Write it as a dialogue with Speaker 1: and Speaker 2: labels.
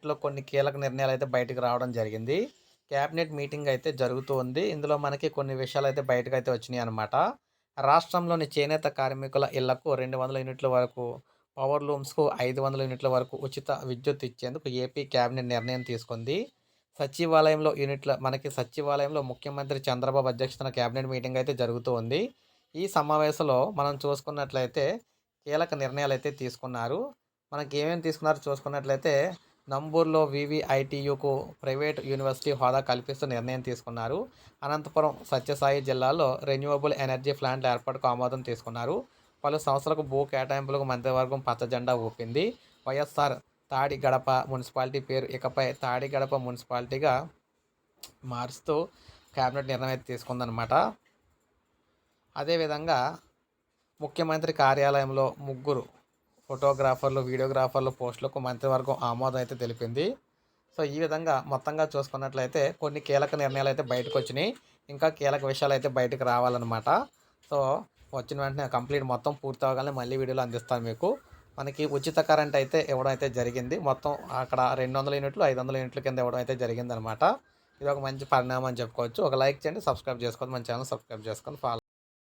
Speaker 1: క్యాబినెట్లో కొన్ని కీలక నిర్ణయాలు అయితే బయటకు రావడం జరిగింది. క్యాబినెట్ మీటింగ్ అయితే జరుగుతూ ఉంది. ఇందులో మనకి కొన్ని విషయాలు అయితే బయటకు అయితే వచ్చినాయి అనమాట రాష్ట్రంలోని చేనేత కార్మికుల ఇళ్ళకు రెండు వందల యూనిట్ల వరకు పవర్ లూమ్స్కు ఐదు వందల యూనిట్ల వరకు ఉచిత విద్యుత్ ఇచ్చేందుకు ఏపీ క్యాబినెట్ నిర్ణయం తీసుకుంది. సచివాలయంలో యూనిట్ల మనకి సచివాలయంలో ముఖ్యమంత్రి చంద్రబాబు అధ్యక్షతన క్యాబినెట్ మీటింగ్ అయితే జరుగుతూ ఉంది. ఈ సమావేశంలో మనం చూసుకున్నట్లయితే కీలక నిర్ణయాలు అయితే తీసుకున్నారు. మనకి ఏమేమి తీసుకున్నారో చూసుకున్నట్లయితే నంబూర్లో వివిఐటియుకు ప్రైవేట్ యూనివర్సిటీ హోదా కల్పిస్తూ నిర్ణయం తీసుకున్నారు. అనంతపురం సత్యసాయి జిల్లాలో రెన్యూవబుల్ ఎనర్జీ ప్లాంట్ల ఏర్పాటుకు ఆమోదం తీసుకున్నారు. పలు సంస్థలకు భూ కేటాయింపులకు మంత్రివర్గం పచ్చజెండా ఊపింది. వైఎస్ఆర్ తాడి గడప మున్సిపాలిటీ పేరు ఇకపై తాడి గడప మున్సిపాలిటీగా మారుస్తూ కేబినెట్ నిర్ణయం తీసుకుందనమాట అదేవిధంగా ముఖ్యమంత్రి కార్యాలయంలో ముగ్గురు ఫోటోగ్రాఫర్లు వీడియోగ్రాఫర్లు పోస్టులకు మంత్రివర్గం ఆమోదం అయితే తెలిపింది. సో ఈ విధంగా మొత్తంగా చూసుకున్నట్లయితే కొన్ని కీలక నిర్ణయాలు అయితే బయటకు వచ్చినాయి. ఇంకా కీలక విషయాలు అయితే బయటకు రావాలన్నమాట. సో వచ్చిన వెంటనే కంప్లీట్ మొత్తం పూర్తి అవగానే మళ్ళీ వీడియోలు అందిస్తాను మీకు. మనకి ఉచిత కరెంట్ అయితే ఇవ్వడం అయితే జరిగింది. మొత్తం అక్కడ రెండు వందల యూనిట్లు ఐదు వందల యూనిట్ల కింద ఇవ్వడం అయితే జరిగిందనమాట ఇది ఒక మంచి పరిణామం అని చెప్పుకోవచ్చు. ఒక లైక్ చేయండి సబ్స్క్రైబ్ చేసుకోండి మన ఛానల్ సబ్స్క్రైబ్ చేసుకొని ఫాలో